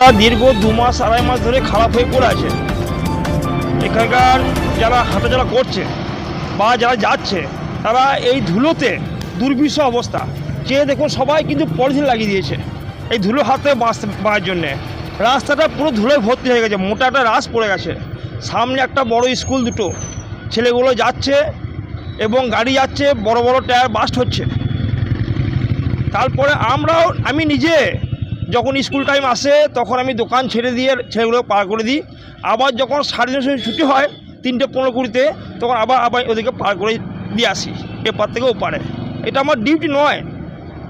দীর্ঘ দু মাস, আড়াই মাস ধরে খারাপ হয়ে পড়ে আছে। এখানকার যারা হাঁটাচলা করছে বা যারা যাচ্ছে, তারা এই ধুলোতে দুর্বিষ অবস্থা। চেয়ে দেখুন, সবাই কিন্তু পলিথিন লাগিয়ে দিয়েছে এই ধুলো হাতে বাঁচতে পাওয়ার জন্যে। রাস্তাটা পুরো ধুলোয় ভর্তি হয়ে গেছে, মোটা একটা রাস পড়ে গেছে। সামনে একটা বড় স্কুল দুটো। ছেলেগুলো যাচ্ছে এবং গাড়ি যাচ্ছে, বড় বড় টায়ার বাস্ট হচ্ছে। তারপরে আমরাও, আমি নিজে যখন স্কুল টাইম আসে, তখন আমি দোকান ছেড়ে দিয়ে ছেলেগুলো পার করে দিই। আবার যখন সাড়ে দশে ছুটি হয়, তিনটে পনেরো কুড়িতে, তখন আবার আবার ওদেরকে পার করে দিয়ে আসি এপার থেকে ওপারে। এটা আমার ডিউটি নয়।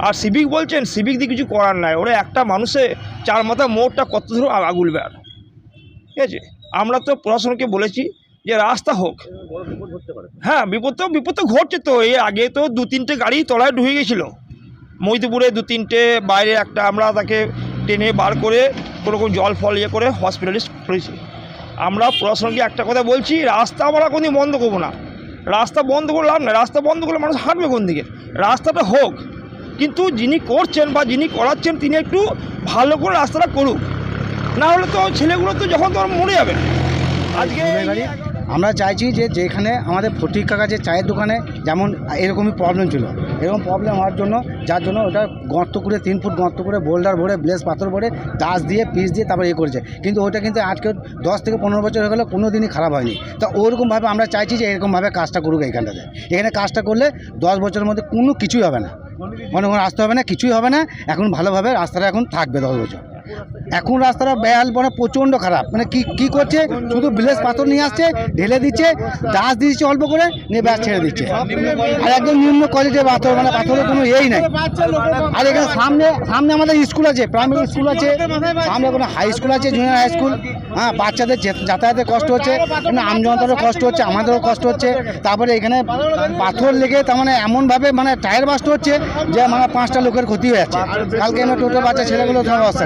আর সিভিক বলছেন সিভিক দিয়ে কিছু করার নাই। ওরা একটা মানুষে চার মাথা মোড়টা কত ধরো আগুলবে আর ঠিক আছে? আমরা তো প্রশাসনকে বলেছি যে রাস্তা হোক। হ্যাঁ বিপদ তো বিপদ তো ঘটছে তো। এই আগে তো দু তিনটে গাড়ি তলায় ঢুকে গেছিল। মৈদপুরে দু তিনটে, বাইরে একটা আমরা তাকে টেনে বার করে কোনো রকম জল ফল ইয়ে করে হসপিটালিস্ট করেছি। আমরা প্রশাসনকে একটা কথা বলছি, রাস্তা আমরা কোনদিন বন্ধ করব না। রাস্তা বন্ধ করে লাভ না রাস্তা বন্ধ করলে মানুষ হাঁটবে কোন দিকে রাস্তাটা হোক, কিন্তু যিনি করছেন বা যিনি করাচ্ছেন তিনি একটু ভালো করে রাস্তাটা করুক। না হলে তো ছেলেগুলো তো যখন তোমার মরে যাবে। আজকে। আমরা চাইছি যে যেখানে আমাদের ফটিক কাকা যে চায়ের দোকানে যেমন এরকমই প্রবলেম ছিল। এরকম প্রবলেম হওয়ার জন্য, যার জন্য ওটা গর্ত করে, তিন ফুট গর্ত করে বোল্ডার ভরে ব্লেস পাথর ভরে, দাস দিয়ে পিস দিয়ে তারপর ইয়ে করেছে। কিন্তু ওটা কিন্তু আজকে দশ থেকে পনেরো বছর হয়ে গেলে কোনো দিনই খারাপ হয়নি। তা ওরকমভাবে আমরা চাইছি যে এরকমভাবে কাজটা করুক এইখানটাতে। এখানে কাজটা করলে দশ বছরের মধ্যে কোনো কিছুই হবে না। মনে কোনো আসতে হবে না, কিছুই হবে না। এখন ভালোভাবে রাস্তাটা এখন থাকবে দশ বছর। এখন রাস্তাটা বেহাল মানে প্রচণ্ড খারাপ। মানে কি কি করছে? শুধু ব্লেস পাথর নিয়ে আসছে, ঢেলে দিচ্ছে ডাস দিচ্ছে অল্প করে, নিয়ে ব্যাস ছেড়ে দিচ্ছে। আর একদম নিম্ন কোয়ালিটির পাথর মানে পাথরের কোনো ইয়েই নাই। আর এখানে সামনে সামনে আমাদের স্কুল আছে প্রাইমারি স্কুল আছে, সামনে কোনো হাই স্কুল আছে জুনিয়র হাই স্কুল হ্যাঁ বাচ্চাদের যাতায়াতের কষ্ট হচ্ছে এমনি আমজনতারও কষ্ট হচ্ছে, আমাদেরও কষ্ট হচ্ছে। তারপরে এখানে পাথর লেগে তার মানে এমনভাবে মানে টায়ার বাস্ট হচ্ছে যে মানে পাঁচটা লোকের ক্ষতি হয়ে যাচ্ছে। কালকে এনে টোটো বাচ্চা, ছেলেগুলো তোমার অবস্থা